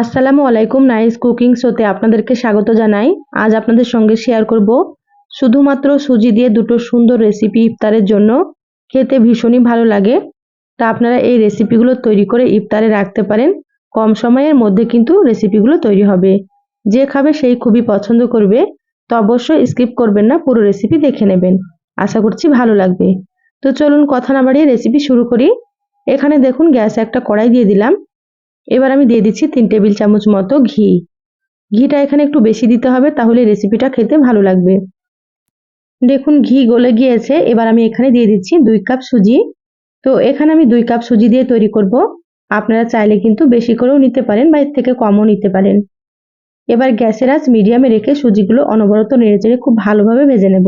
আসসালামু আলাইকুম nice cooking শোতে আপনাদেরকে স্বাগত জানাই। আজ আপনাদের সঙ্গে শেয়ার করব শুধুমাত্র সুজি দিয়ে দুটো সুন্দর রেসিপি ইফতারের জন্য। খেতে ভীষণই ভালো লাগে। তা আপনারা এই রেসিপিগুলো তৈরি করে ইফতারে রাখতে পারেন। কম সময়ের মধ্যে কিন্তু রেসিপিগুলো তৈরি হবে। যে খাবে সেই খুবই পছন্দ করবে। তো অবশ্যই স্কিপ করবেন না, পুরো রেসিপি দেখে নেবেন। আশা করছি ভালো লাগবে। তো চলুন কথা না বাড়িয়ে রেসিপি শুরু করি। এখানে দেখুন গ্যাসে একটা কড়াই দিয়ে দিলাম। এবার আমি দিয়ে দিচ্ছি তিন টেবিল চামচ মতো ঘি। ঘিটা এখানে একটু বেশি দিতে হবে, তাহলে রেসিপিটা খেতে ভালো লাগবে। দেখুন, ঘি গলে গিয়েছে, এবার আমি এখানে দিয়ে দিচ্ছি দুই কাপ সুজি। তো এখানে আমি দুই কাপ সুজি দিয়ে তৈরি করব। আপনারা চাইলে কিন্তু বেশি করেও নিতে পারেন বা এর থেকে কমও নিতে পারেন। এবার গ্যাসের আঁচ মিডিয়ামে রেখে সুজিগুলো অনবরত নেড়ে চেড়ে খুব ভালোভাবে ভেজে নেব।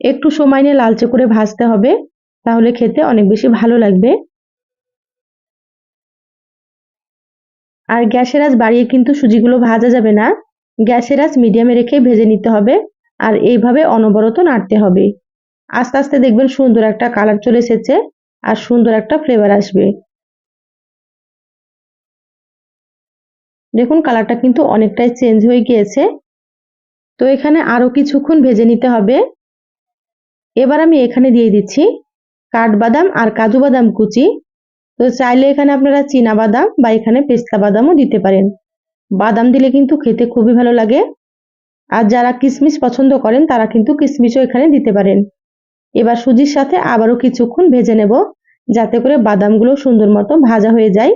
একটু সময় নিয়ে লালচে করে ভাজতে হবে, তাহলে খেতে অনেক বেশি ভালো লাগবে। আর গ্যাসের আঁচ বাড়িয়ে কিন্তু সুজিগুলো ভাজা যাবে না। গ্যাসের আঁচ মিডিয়ামে রেখে ভেজে নিতে হবে আর এইভাবে অনবরত নাড়তে হবে। আস্তে আস্তে দেখবেন সুন্দর একটা কালার চলে এসেছে আর সুন্দর একটা ফ্লেভার আসবে। দেখুন কালারটা কিন্তু অনেকটাই চেঞ্জ হয়ে গিয়েছে। তো এখানে আরও কিছুক্ষণ ভেজে নিতে হবে। এবার আমি এখানে দিয়ে দিচ্ছি কাঠবাদাম আর কাজু বাদাম কুচি। তো চাইলে এখানে আপনারা চীনা বাদাম বা এখানে পেস্তা বাদামও দিতে পারেন। বাদাম দিলে কিন্তু খেতে খুবই ভালো লাগে। আর যারা কিশমিশ পছন্দ করেন, তারা কিন্তু কিশমিশও এখানে দিতে পারেন। এবার সুজির সাথে আবারও কিছুক্ষণ ভেজে নেব, যাতে করে বাদামগুলো সুন্দর মতো ভাজা হয়ে যায়।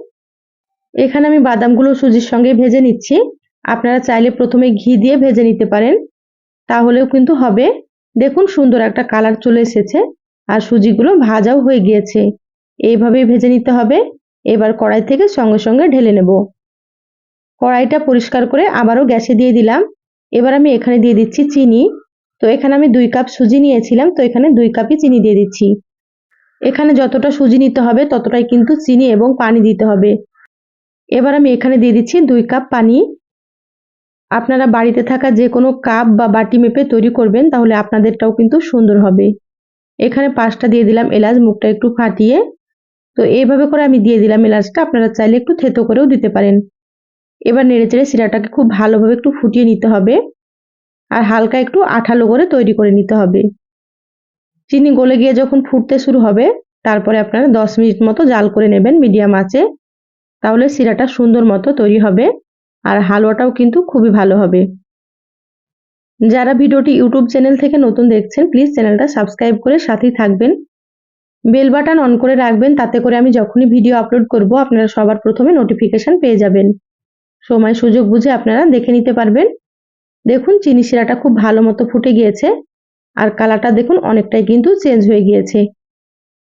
এখানে আমি বাদামগুলো সুজির সঙ্গে ভেজে নিচ্ছি। আপনারা চাইলে প্রথমে ঘি দিয়ে ভেজে নিতে পারেন। তাহলেও কিন্তু হবে। দেখুন সুন্দর একটা কালার চলে এসেছে। আর সুজিগুলো ভাজাও হয়ে গিয়েছে। এইভাবেই ভেজে নিতে হবে। এবার কড়াই থেকে সঙ্গে সঙ্গে ঢেলে নেব। কড়াইটা পরিষ্কার করে আবারও গ্যাসে দিয়ে দিলাম। এবার আমি এখানে দিয়ে দিচ্ছি চিনি। তো এখানে আমি দুই কাপ সুজি নিয়েছিলাম। তো এখানে দুই কাপই চিনি দিয়ে দিচ্ছি। এখানে যতটা সুজি নিতে হবে, ততটাই কিন্তু চিনি এবং পানি দিতে হবে। এবার আমি এখানে দিয়ে দিচ্ছি দুই কাপ পানি। আপনারা বাড়িতে থাকা যে কোনো কাপ বা বাটি মেপে তৈরি করবেন, তাহলে আপনাদেরটাও কিন্তু সুন্দর হবে। এখানে পাঁচটা দিয়ে দিলাম এলাচ, মুখটা একটু ফাটিয়ে। তো এইভাবে করে আমি দিয়ে দিলাম এলাচটা। আপনারা চাইলে একটু থেতো করেও দিতে পারেন। এবার নেড়ে চেড়ে শিরাটাকে খুব ভালোভাবে একটু ফুটিয়ে নিতে হবে। আর হালকা একটু আঠালো করে তৈরি করে নিতে হবে। চিনি গলে গিয়ে যখন ফুটতে শুরু হবে, তারপরে আপনারা দশ মিনিট মতো জাল করে নেবেন মিডিয়াম আঁচে। তাহলে শিরাটা সুন্দর মতো তৈরি হবে আর হালুয়াটাও কিন্তু খুবই ভালো হবে। যারা ভিডিওটি ইউটিউব চ্যানেল থেকে নতুন দেখছেন, প্লিজ চ্যানেলটা সাবস্ক্রাইব করে সাথেই থাকবেন। বেল বাটন অন করে রাখবেন, তাতে করে আমি যখনই ভিডিও আপলোড করব, আপনারা সবার প্রথমে নোটিফিকেশন পেয়ে যাবেন। সময় সুযোগ বুঝে আপনারা দেখে নিতে পারবেন। দেখুন, চিনি শিরাটা খুব ভালো মতো ফুটে গিয়েছে, আর কালারটা দেখুন অনেকটাই কিন্তু চেঞ্জ হয়ে গিয়েছে।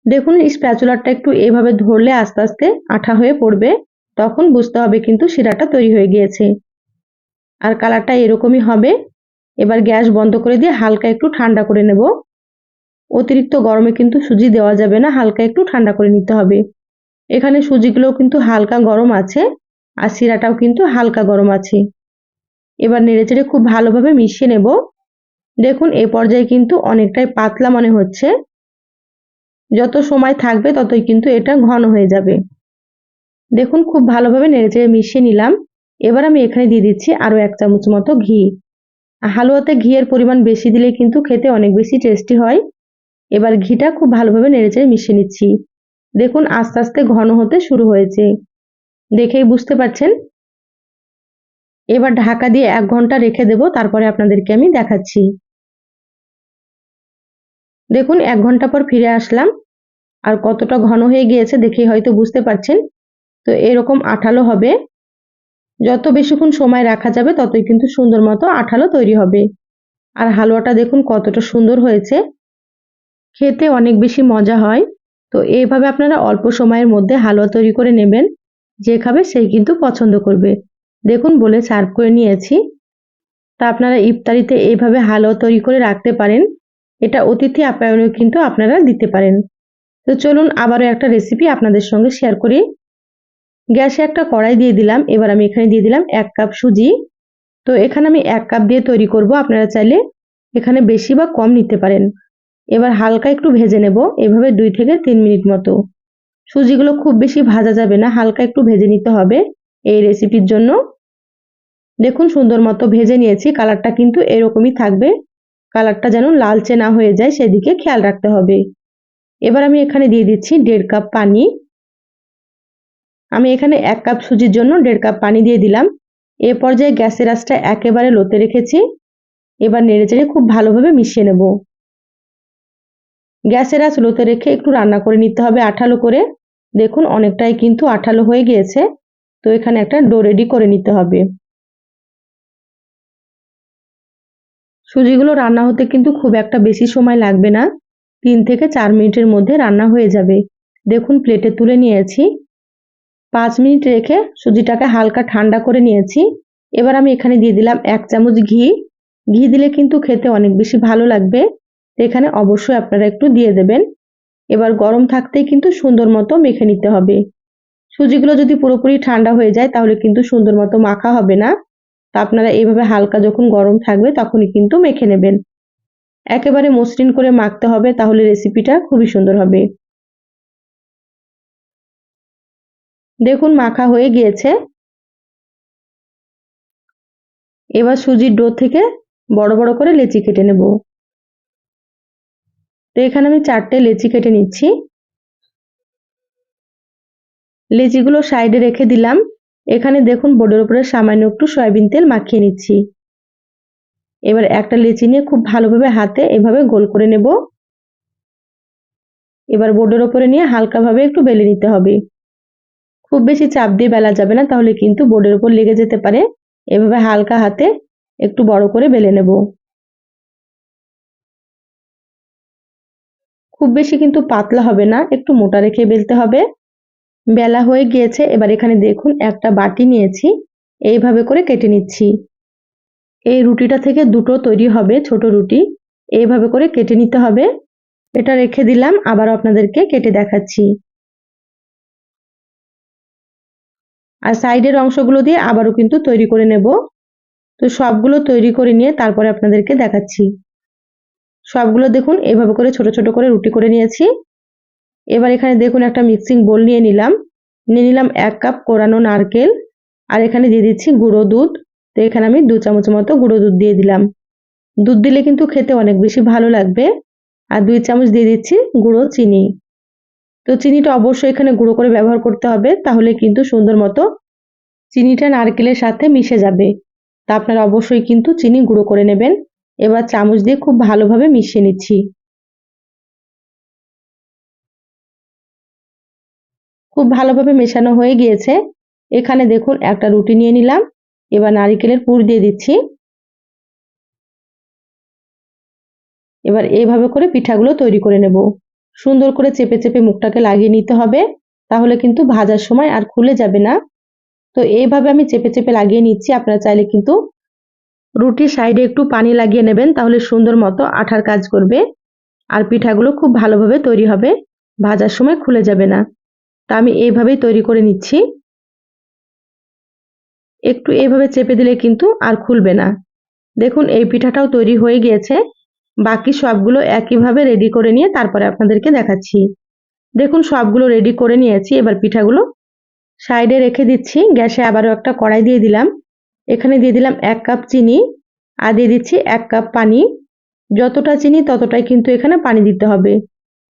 দেখুন স্প্যাচুলারটা একটু এভাবে ধরলে আস্তে আস্তে আঠা হয়ে পড়বে, তখন বুঝতে হবে কিন্তু শিরাটা তৈরি হয়ে গিয়েছে। আর কালারটা এরকমই হবে। এবার গ্যাস বন্ধ করে দিয়ে হালকা একটু ঠান্ডা করে নেব। অতিরিক্ত গরমে কিন্তু সুজি দেওয়া যাবে না, হালকা একটু ঠান্ডা করে নিতে হবে। এখানে সুজিগুলো কিন্তু হালকা গরম আছে আর শিরাটাও কিন্তু হালকা গরম আছে। এবার নেড়েচেড়ে খুব ভালোভাবে মিশিয়ে নেব। দেখুন, এ পর্যায়ে কিন্তু অনেকটাই পাতলা মনে হচ্ছে। যত সময় থাকবে ততই কিন্তু এটা ঘন হয়ে যাবে। দেখুন, খুব ভালোভাবে নেড়েচেড়ে মিশিয়ে নিলাম। এবার আমি এখানে দিয়ে দিচ্ছি আরও এক চামচ মতো ঘি। হালুয়াতে ঘিয়ের পরিমাণ বেশি দিলে কিন্তু খেতে অনেক বেশি টেস্টি হয়। এবার ঘিটা খুব ভালোভাবে নেড়েচেড়ে মিশিয়ে নিচ্ছি। দেখুন, আস্তে আস্তে ঘন হতে শুরু হয়েছে। দেখেই বুঝতে পারছেন? এবার ঢাকা দিয়ে এক ঘণ্টা রেখে দেব, তারপরে আপনাদেরকে আমি দেখাচ্ছি। দেখুন, এক ঘণ্টা পর ফিরে আসলাম। আর কতটা ঘন হয়ে গিয়েছে দেখেই হয়তো বুঝতে পারছেন। তো এরকম আঠালো হবে। যত বেশিক্ষণ সময় রাখা যাবে, ততই কিন্তু সুন্দর মতো আঠালো তৈরি হবে। আর হালুয়াটা দেখুন কতটা সুন্দর হয়েছে। খেতে অনেক বেশি মজা হয়। তো এইভাবে আপনারা অল্প সময়ের মধ্যে হালুয়া তৈরি করে নেবেন। যে খাবে সেই কিন্তু পছন্দ করবে। দেখুন, বলে সার্ভ করে নিয়েছি। তা আপনারা ইফতারিতে এইভাবে হালুয়া তৈরি করে রাখতে পারেন। এটা অতিথি আপ্যায়নেও কিন্তু আপনারা দিতে পারেন। তো চলুন, আবারও একটা রেসিপি আপনাদের সঙ্গে শেয়ার করি। গ্যাসে একটা কড়াই দিয়ে দিলাম। এবার আমি এখানে দিয়ে দিলাম এক কাপ সুজি। তো এখানে আমি এক কাপ দিয়ে তৈরি করব। আপনারা চাইলে এখানে বেশি বা কম নিতে পারেন। এবার হালকা একটু ভেজে নেব, এভাবে দুই থেকে তিন মিনিট মতো। সুজিগুলো খুব বেশি ভাজা যাবে না, হালকা একটু ভেজে নিতে হবে এই রেসিপির জন্য। দেখুন সুন্দর মতো ভেজে নিয়েছি, কালারটা কিন্তু এরকমই থাকবে। কালারটা যেন লালচে না হয়ে যায়, সেদিকে খেয়াল রাখতে হবে। এবার আমি এখানে দিয়ে দিচ্ছি দেড় কাপ পানি। আমি এখানে এক কাপ সুজির জন্য দেড় কাপ পানি দিয়ে দিলাম। এ পর্যায়ে গ্যাসের আঁচটা একেবারে লোতে রেখেছি। এবার নেড়েচেড়ে খুব ভালোভাবে মিশিয়ে নেব। গ্যাসের আঁচ লোতে রেখে একটু রান্না করে নিতে হবে আঠালো করে। দেখুন, অনেকটাই কিন্তু আঠালো হয়ে গিয়েছে। তো এখানে একটা ডো রেডি করে নিতে হবে। সুজিগুলো রান্না হতে কিন্তু খুব একটা বেশি সময় লাগবে না। তিন থেকে চার মিনিটের মধ্যে রান্না হয়ে যাবে। দেখুন, প্লেটে তুলে নিয়েছি। পাঁচ মিনিট রেখে সুজিটাকে হালকা ঠান্ডা করে নিয়েছি। এবার আমি এখানে দিয়ে দিলাম এক চামচ ঘি। ঘি দিলে কিন্তু খেতে অনেক বেশি ভালো লাগবে। এখানে অবশ্যই আপনারা একটু দিয়ে দেবেন। এবার গরম থাকতেই কিন্তু সুন্দর মতো মেখে নিতে হবে। সুজিগুলো যদি পুরোপুরি ঠান্ডা হয়ে যায়, তাহলে কিন্তু সুন্দর মতো মাখা হবে না। তা আপনারা এইভাবে হালকা যখন গরম থাকবে, তখনই কিন্তু মেখে নেবেন। একেবারে মসৃণ করে মাখতে হবে, তাহলে রেসিপিটা খুবই সুন্দর হবে। দেখুন, মাখা হয়ে গিয়েছে। এবার সুজির ডো থেকে বড় বড় করে লেচি কেটে নেব। তো এখানে আমি চারটে লেচি কেটে নিচ্ছি। লেচিগুলো সাইডে রেখে দিলাম। এখানে দেখুন বোর্ডের উপরে সামান্য একটু সয়াবিন তেল মাখিয়ে নিচ্ছি। এবার একটা লেচি নিয়ে খুব ভালোভাবে হাতে এভাবে গোল করে নেব। এবার বোর্ডের ওপরে নিয়ে হালকাভাবে একটু বেলে নিতে হবে। খুব বেশি চাপ দিয়ে বেলা যাবে না, তাহলে কিন্তু বোর্ডের উপর লেগে যেতে পারে। এভাবে হালকা হাতে একটু বড় করে বেলে নেব। খুব বেশি কিন্তু পাতলা হবে না, একটু মোটা রেখে বেলতে হবে। বেলা হয়ে গিয়েছে, এবার এখানে দেখুন একটা বাটি নিয়েছি, এইভাবে করে কেটে নিচ্ছি। এই রুটিটা থেকে দুটো তৈরি হবে, ছোট রুটি, এইভাবে করে কেটে নিতে হবে। এটা রেখে দিলাম আবার আপনাদেরকে কেটে দেখাচ্ছি। আর সাইডের অংশগুলো দিয়ে আবারও কিন্তু তৈরি করে নেব। তো সবগুলো তৈরি করে নিয়ে তারপরে আপনাদেরকে দেখাচ্ছি। সবগুলো দেখুন, এভাবে করে ছোট ছোট করে রুটি করে নিয়েছি। এবার এখানে দেখুন একটা মিক্সিং বোল নিয়ে নিলাম। নিয়ে নিলাম এক কাপ কোরানো নারকেল। আর এখানে দিয়ে দিচ্ছি গুঁড়ো দুধ। তো এখানে আমি দু চামচ মতো গুঁড়ো দুধ দিয়ে দিলাম। দুধ দিলে কিন্তু খেতে অনেক বেশি ভালো লাগবে। আর দুই চামচ দিয়ে দিচ্ছি গুঁড়ো চিনি। তো চিনিটা অবশ্যই এখানে গুঁড়ো করে ব্যবহার করতে হবে, তাহলে কিন্তু সুন্দর মতো চিনিটা নারকেলের সাথে মিশে যাবে। তা আপনারা অবশ্যই কিন্তু চিনি গুঁড়ো করে নেবেন। এবার চামচ দিয়ে খুব ভালোভাবে মিশিয়ে নিচ্ছি। খুব ভালোভাবে মেশানো হয়ে গিয়েছে। এখানে দেখুন, একটা রুটি নিয়ে নিলাম। এবার নারিকেলের পুর দিয়ে দিচ্ছি। এবার এইভাবে করে পিঠাগুলো তৈরি করে নেব। সুন্দর করে চেপে চেপে মুখটাকে লাগিয়ে নিতে হবে। তাহলে কিন্তু ভাজার সময় আর খুলে যাবে না। তো এইভাবে আমি চেপে চেপে লাগিয়ে নিচ্ছি। আপনারা চাইলে কিন্তু রুটির সাইডে একটু পানি লাগিয়ে নেবেন, তাহলে সুন্দর মতো আঠার কাজ করবে। আর পিঠাগুলো খুব ভালোভাবে তৈরি হবে, ভাজার সময় খুলে যাবে না। তা আমি এইভাবেই তৈরি করে নিচ্ছি। একটু এইভাবে চেপে দিলে কিন্তু আর খুলবে না। দেখুন, এই পিঠাটাও তৈরি হয়ে গিয়েছে। বাকি সবগুলো একইভাবে রেডি করে নিয়ে তারপরে আপনাদেরকে দেখাচ্ছি। দেখুন, সবগুলো রেডি করে নিয়েছি। এবার পিঠাগুলো সাইডে রেখে দিচ্ছি। গ্যাসে আবারও একটা কড়াই দিয়ে দিলাম। এখানে দিয়ে দিলাম এক কাপ চিনি আর দিয়ে দিচ্ছি এক কাপ পানি। যতটা চিনি ততটাই কিন্তু এখানে পানি দিতে হবে।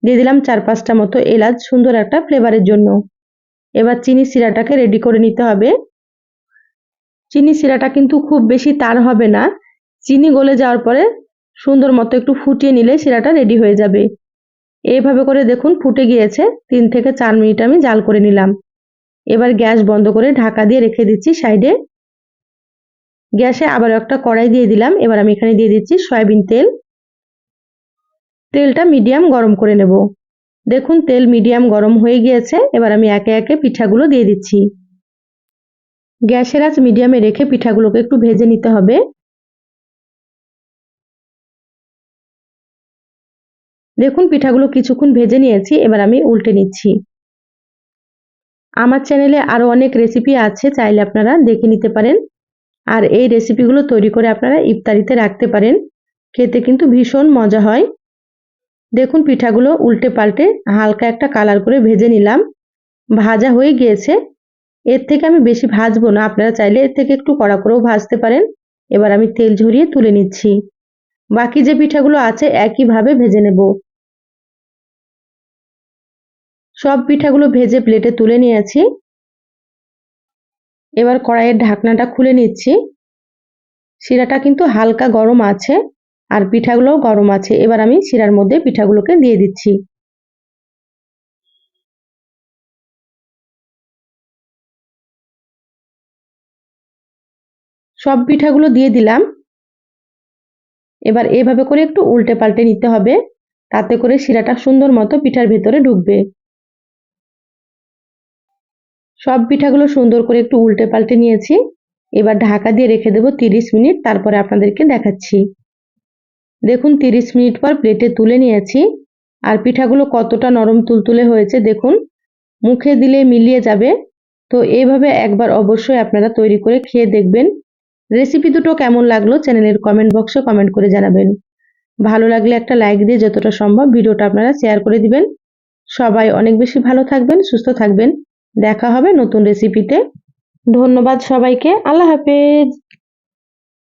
দিয়ে দিলাম চার পাঁচটা মতো এলাচ সুন্দর একটা ফ্লেভারের জন্য। এবার চিনি সিরাটাকে রেডি করে নিতে হবে। চিনি সিরাটা কিন্তু খুব বেশি তার হবে না। চিনি গলে যাওয়ার পরে সুন্দর মতো একটু ফুটিয়ে নিলে সিরাটা রেডি হয়ে যাবে। এইভাবে করে দেখুন ফুটে গিয়েছে। তিন থেকে চার মিনিট আমি জাল করে নিলাম। এবার গ্যাস বন্ধ করে ঢাকা দিয়ে রেখে দিচ্ছি সাইডে। গ্যাসে আবার একটা কড়াই দিয়ে দিলাম। এবার আমি এখানে দিয়ে দিচ্ছি সয়াবিন তেল। তেলটা মিডিয়াম গরম করে নেব। দেখুন, তেল মিডিয়াম গরম হয়ে গিয়েছে। এবার আমি একে একে পিঠাগুলো দিয়ে দিচ্ছি। গ্যাসের আঁচ মিডিয়ামে রেখে পিঠাগুলোকে একটু ভেজে নিতে হবে। দেখুন, পিঠাগুলো কিছুক্ষণ ভেজে নিয়েছি। এবার আমি উল্টে নিচ্ছি। আমার চ্যানেলে আরও অনেক রেসিপি আছে, চাইলে আপনারা দেখে নিতে পারেন। আর এই রেসিপিগুলো তৈরি করে আপনারা ইফতারিতে রাখতে পারেন। খেতে কিন্তু ভীষণ মজা হয়। দেখুন পিঠাগুলো উল্টে পাল্টে হালকা একটা কালার করে ভেজে নিলাম। ভাজা হয়ে গিয়েছে। এর থেকে আমি বেশি ভাজবো না। আপনারা চাইলে এর থেকে একটু কড়া করেও ভাজতে পারেন। এবার আমি তেল ঝরিয়ে তুলে নিচ্ছি। বাকি যে পিঠাগুলো আছে একইভাবে ভেজে নেব। সব পিঠাগুলো ভেজে প্লেটে তুলে নিয়েছি। এবার কড়াইয়ের ঢাকনাটা খুলে নিচ্ছি। শিরাটা কিন্তু হালকা গরম আছে আর পিঠাগুলোও গরম আছে। এবার আমি শিরার মধ্যে পিঠাগুলোকে দিয়ে দিচ্ছি। সব পিঠাগুলো দিয়ে দিলাম। এবার এভাবে করে একটু উল্টে পাল্টে নিতে হবে। তাতে করে শিরাটা সুন্দর মতো পিঠার ভেতরে ঢুকবে। সব পিঠাগুলো সুন্দর করে একটু উল্টে পাল্টে নিয়েছি। এবার ঢাকা দিয়ে রেখে দেবো তিরিশ মিনিট, তারপরে আপনাদেরকে দেখাচ্ছি। দেখুন, তিরিশ মিনিট পর প্লেটে তুলে নিয়েছি। আর পিঠাগুলো কতটা নরম তুলতুলে হয়েছে, দেখুন। মুখে দিলে মিলিয়ে যাবে। তো এইভাবে একবার অবশ্যই আপনারা তৈরি করে খেয়ে দেখবেন। রেসিপি দুটো কেমন লাগল চ্যানেলের কমেন্ট বক্সে কমেন্ট করে জানাবেন। ভালো লাগলে একটা লাইক দিয়ে যতটা সম্ভব ভিডিওটা আপনারা শেয়ার করে দিবেন। সবাই অনেক বেশি ভালো থাকবেন, সুস্থ থাকবেন। দেখা হবে নতুন রেসিপিতে ধন্যবাদ সবাইকে। আল্লাহ হাফেজ।